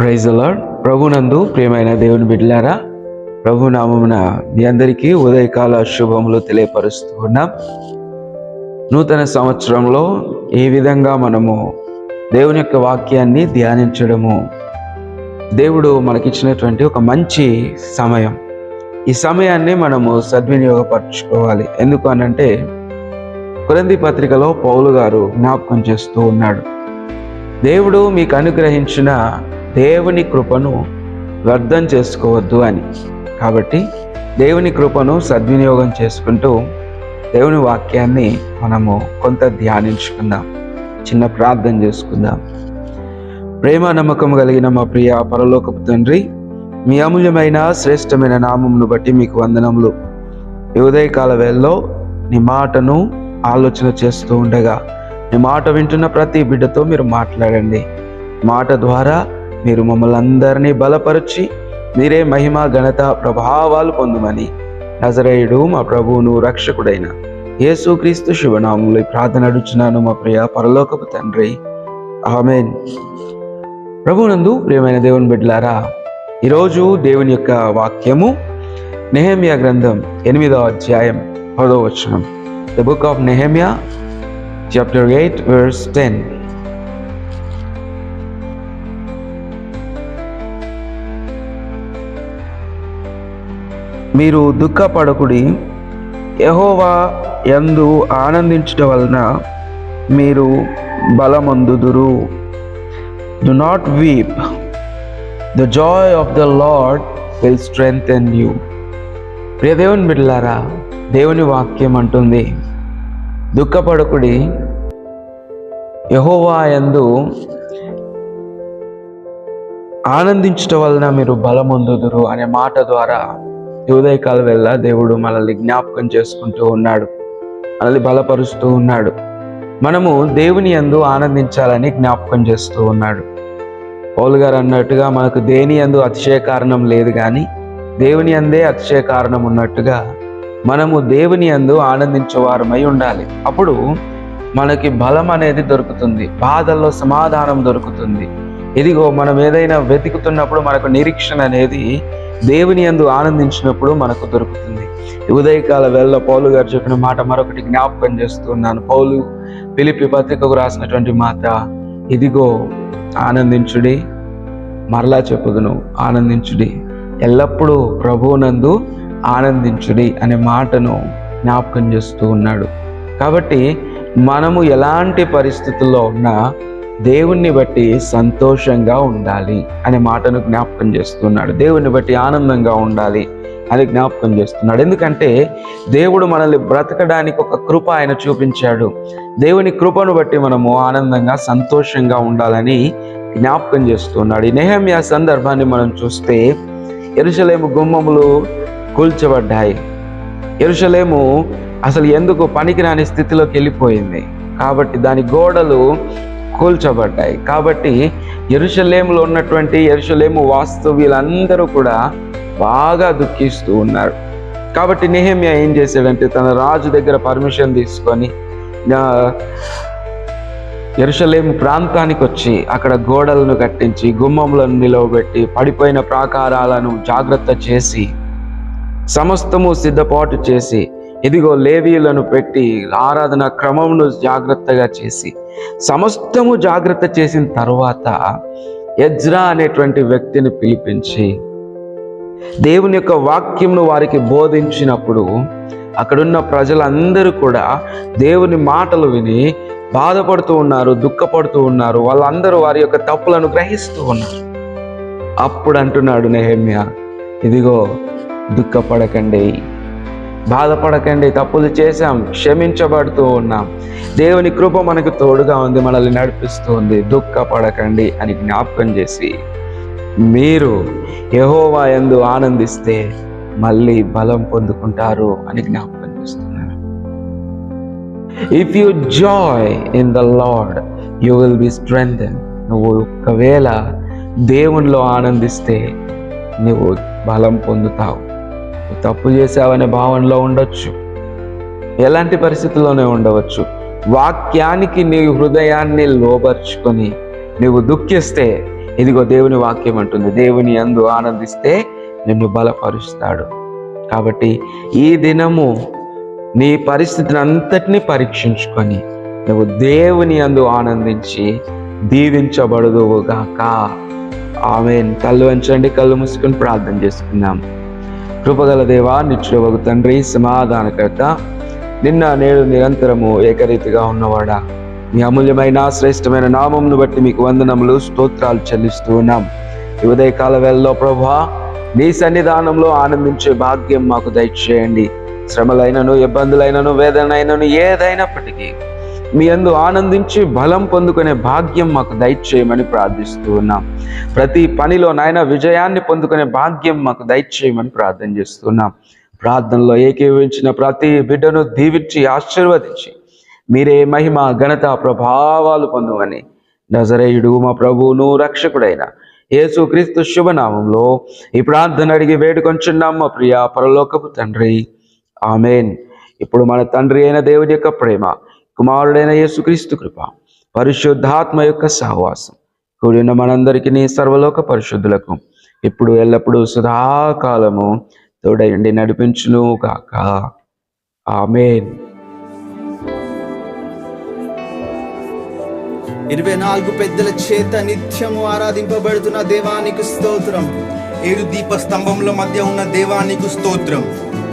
Praise lord ప్రభునందు ప్రియమైన దేవుని బిడ్డలారా ప్రభు నామమున మీ అందరికీ ఉదయకాల శుభములు తెలియపరుస్తూ ఉన్నాం. నూతన సంవత్సరంలో ఏ విధంగా మనము దేవుని యొక్క వాక్యాన్ని ధ్యానించడము. దేవుడు మనకిచ్చినటువంటి ఒక మంచి సమయం. ఈ సమయాన్ని మనము సద్వినియోగపరచుకోవాలి. ఎందుకు అనంటే కురంది పత్రికలో పౌలు గారు జ్ఞాపకం చేస్తూ ఉన్నాడు. దేవుడు మీకు అనుగ్రహించిన దేవుని కృపను వ్యర్థం చేసుకోవద్దు అని. కాబట్టి దేవుని కృపను సద్వినియోగం చేసుకుంటూ దేవుని వాక్యాన్ని మనము కొంత ధ్యానించుకుందాం. చిన్న ప్రార్థన చేసుకుందాం. ప్రేమ నమ్మకం కలిగిన మా ప్రియ పరలోకపు తండ్రి మీ అమూల్యమైన శ్రేష్టమైన నామమును బట్టి మీకు వందనములు. ఈ ఉదయకాల వేళలో నీ మాటను ఆలోచన చేస్తూ ఉండగా నీ మాట వింటున్న ప్రతి బిడ్డతో మీరు మాట్లాడండి. మాట ద్వారా మీరు మమ్మల్ని అందరినీ బలపరిచి మీరే మహిమ ఘనత ప్రభావాలు పొందుమని నజరేయుడు మా ప్రభువును రక్షకుడైన యేసుక్రీస్తు శుభనామంలో ప్రార్థన అడుచున్నాను మా ప్రియ పరలోకపు తండ్రి. ఆమెన్. ప్రభునందు ప్రియమైన దేవుని బిడ్డలారా ఈరోజు దేవుని యొక్క వాక్యము నెహమియా గ్రంథం ఎనిమిదవ అధ్యాయం పదో వచనం. The book of Nehemiah chapter eight verse ten మీరు దుఃఖపడకుడి. యహోవా ఎందు ఆనందించడం వలన మీరు బలమందుదురు. Do not weep the joy of the lord will strength and you ప్రియ దేవుని బిడ్డలారా దేవుని వాక్యం అంటుంది. దుఃఖపడకుడి. యహోవా యందు ఆనందించటం వలన మీరు బలమొందుదురు అనే మాట ద్వారా ఉదయకాల వెళ్ళ దేవుడు మనల్ని జ్ఞాపకం చేసుకుంటూ ఉన్నాడు. మనల్ని బలపరుస్తూ ఉన్నాడు. మనము దేవుని యందు ఆనందించాలని జ్ఞాపకం చేస్తూ ఉన్నాడు. పౌలు గారు అన్నట్టుగా మనకు దేని యందు అతిశయ కారణం లేదు కానీ దేవుని అందే అతిశయ కారణం ఉన్నట్టుగా మనము దేవుని అందు ఆనందించేవారమై ఉండాలి. అప్పుడు మనకి బలం అనేది దొరుకుతుంది. బాధల్లో సమాధానం దొరుకుతుంది. ఇదిగో మనం ఏదైనా వెతుకుతున్నప్పుడు మనకు నిరీక్షణ అనేది దేవుని యందు ఆనందించినప్పుడు మనకు దొరుకుతుంది. ఉదయకాల వేళ పౌలు గారు చెప్పిన మాట మరొకటి జ్ఞాపకం చేస్తున్నాను పౌలు పిలిపి పత్రికకు రాసినటువంటి మాట ఇదిగో ఆనందించుడి మరలా చెప్పుదును ఆనందించుడి. ఎల్లప్పుడూ ప్రభువునందు ఆనందించుడి అనే మాటను జ్ఞాపకం చేస్తూ ఉన్నాడు. కాబట్టి మనము ఎలాంటి పరిస్థితుల్లో ఉన్నా దేవుణ్ణి బట్టి సంతోషంగా ఉండాలి అనే మాటను జ్ఞాపకం చేస్తున్నాడు. దేవుణ్ణి బట్టి ఆనందంగా ఉండాలి అని జ్ఞాపకం చేస్తున్నాడు. ఎందుకంటే దేవుడు మనల్ని బ్రతకడానికి ఒక కృప ఆయన చూపించాడు. దేవుని కృపను బట్టి మనము ఆనందంగా సంతోషంగా ఉండాలని జ్ఞాపకం చేస్తున్నాడు. ఈ నెహమ్యా సందర్భాన్ని మనం చూస్తే ఎరుసలేము గుమ్మములు కూల్చబడ్డాయి. ఎరుసలేము అసలు ఎందుకు పనికిరాని స్థితిలోకి వెళ్ళిపోయింది? కాబట్టి దాని గోడలు కూల్చబడ్డాయి. కాబట్టి ఎరుషలేములో ఉన్నటువంటి ఎరుషలేము వాస్తవ్యులందరూ కూడా బాగా దుఃఖిస్తూ ఉన్నారు. కాబట్టి నెహమ్యా ఏం చేశాడంటే తన రాజు దగ్గర పర్మిషన్ తీసుకొని ఎరుషలేము ప్రాంతానికి వచ్చి అక్కడ గోడలను కట్టించి గుమ్మములను నిలవబెట్టి పడిపోయిన ప్రాకారాలను జాగ్రత్త చేసి సమస్తము సిద్ధపాటు చేసి ఇదిగో లేవీలను పెట్టి ఆరాధన క్రమమును జాగ్రత్తగా చేసి సమస్తము జాగ్రత్త చేసిన తర్వాత ఎజ్రా అనేటువంటి వ్యక్తిని పిలిపించి దేవుని యొక్క వాక్యంను వారికి బోధించినప్పుడు అక్కడున్న ప్రజలందరూ కూడా దేవుని మాటలు విని బాధపడుతూ ఉన్నారు దుఃఖపడుతూ ఉన్నారు. వాళ్ళందరూ వారి యొక్క తప్పులను గ్రహిస్తూ ఉన్నారు. అప్పుడు అంటున్నాడు నెహమ్య ఇదిగో దుఃఖపడకండి. బాధపడకండి తప్పులు చేశాం క్షమించబడుతూ ఉన్నాం. దేవుని కృప మనకు తోడుగా ఉంది మనల్ని నడిపిస్తుంది. దుఃఖపడకండి అని జ్ఞాపకం చేసి మీరు యహోవా ఎందు ఆనందిస్తే మళ్ళీ బలం పొందుకుంటారు అని జ్ఞాపకం చేస్తున్నారు. If you joy in the lord you will be strength నువ్వు ఒకవేళ దేవునిలో ఆనందిస్తే నువ్వు బలం పొందుతావు. తప్పు చేశావనే భావనలో ఉండొచ్చు. ఎలాంటి పరిస్థితుల్లోనే ఉండవచ్చు. వాక్యానికి నీ హృదయాన్ని లోబర్చుకొని నువ్వు దుఃఖిస్తే ఇదిగో దేవుని వాక్యం అంటుంది. దేవుని అందు ఆనందిస్తే నిన్ను బలపరుస్తాడు. కాబట్టి ఈ దినము నీ పరిస్థితిని అంతటినీ పరీక్షించుకొని నువ్వు దేవుని అందు ఆనందించి దీవించబడదువుగాక. ఆమె కళ్ళు వంచండి కళ్ళు మూసుకొని ప్రార్థన చేసుకుందాం. కృపగల దేవా నిత్యుడవగు తండ్రి సమాధానకర్త నిన్న నేడు నిరంతరము ఏకరీతిగా ఉన్నవాడా. మీ అమూల్యమైన శ్రేష్టమైన నామంను బట్టి మీకు వందనములు స్తోత్రాలు చెల్లిస్తూ ఉన్నాం. ఈ ఉదయకాల వేళలో ప్రభా నీ సన్నిధానంలో ఆనందించే భాగ్యం మాకు దయచేయండి. శ్రమలైనను ఇబ్బందులైనను వేదనైనను ఏదైనప్పటికీ మీ అందు ఆనందించి బలం పొందుకునే భాగ్యం మాకు దయచేయమని ప్రార్థిస్తూ ఉన్నాం. ప్రతి పనిలో నాయన విజయాన్ని పొందుకునే భాగ్యం మాకు దయచేయమని ప్రార్థన చేస్తున్నాం ప్రార్థనలో ఏకీవించిన ప్రతి బిడ్డను దీవించి ఆశీర్వదించి మీరే మహిమ ఘనత ప్రభావాలు పొందువని నజరేయుడు మా ప్రభువును రక్షకుడైన యేసుక్రీస్తు శుభనామంలో ఈ ప్రార్థన అడిగి వేడుకొంచున్నాం మా ప్రియ పరలోకపు తండ్రి. ఆమెన్. ఇప్పుడు మన తండ్రి అయిన దేవుని యొక్క ప్రేమ కుమారుడైన యేసుక్రీస్తు కృప పరిశుద్ధాత్మ యొక్క సహవాసం కూడిన మనందరికీ సర్వలోక పరిశుద్ధులకు ఇప్పుడు ఎల్లప్పుడూ సదాకాలము తోడయండి నడిపించును కాక ఆమెన్. ఇరవై నాలుగు పెద్దల చేత నిత్యము ఆరాధింపబడుతున్న దేవానికి స్తోత్రం. ఏడు దీప స్తంభముల మధ్య ఉన్న దేవానికి స్తోత్రం.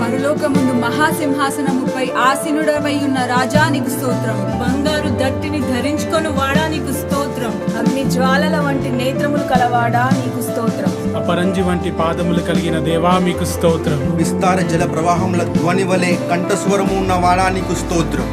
పరలోకముందు మహాసింహాసనముపై ఆసీనుడవై ఉన్న రాజానికి స్తోత్రం. బంగారు దట్టిని ధరించుకొని వాడా నీకు స్తోత్రం. అగ్ని జ్వాలల వంటి నేత్రములు కలవాడా నీకు స్తోత్రం. అపరంజి వంటి పాదములు కలిగిన దేవా మీకు స్తోత్రం. విస్తార జల ప్రవాహముల ధ్వని వలె కంఠస్వరము ఉన్న వాడానికి స్తోత్రం.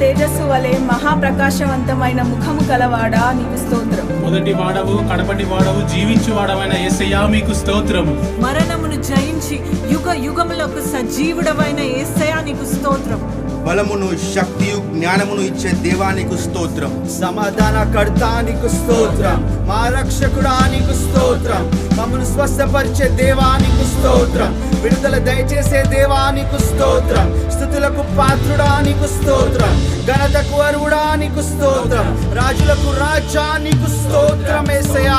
తేజస్సు వలె మహాప్రకాశవంతమైన ముఖము కలవాడా నీకు స్తోత్రం. మొదటి వాడవు కడపటి వాడవు జీవించు వాడవైన యేసయ్యా మీకు స్తోత్రము. మరణమును జయించి యుగ యుగములకు సజీవుడవైన యేసయ్యా నీకు స్తోత్రం. బలమును శక్తియు జ్ఞానమును ఇచ్చే దేవానికి స్తోత్రం. సమాధాన కర్తానికి స్తోత్రం. మా రక్షకుడానికి స్తోత్రం. మమ్మను స్వస్థపరిచే దేవానికి స్తోత్రం. విడుదల దయచేసే దేవానికి స్తోత్రం. స్థుతులకు పాత్రుడానికి స్తోత్రం. ఘనతకు అరువుడానికి స్తోత్రం. రాజులకు రాజానికి స్తోత్రం ఏసయా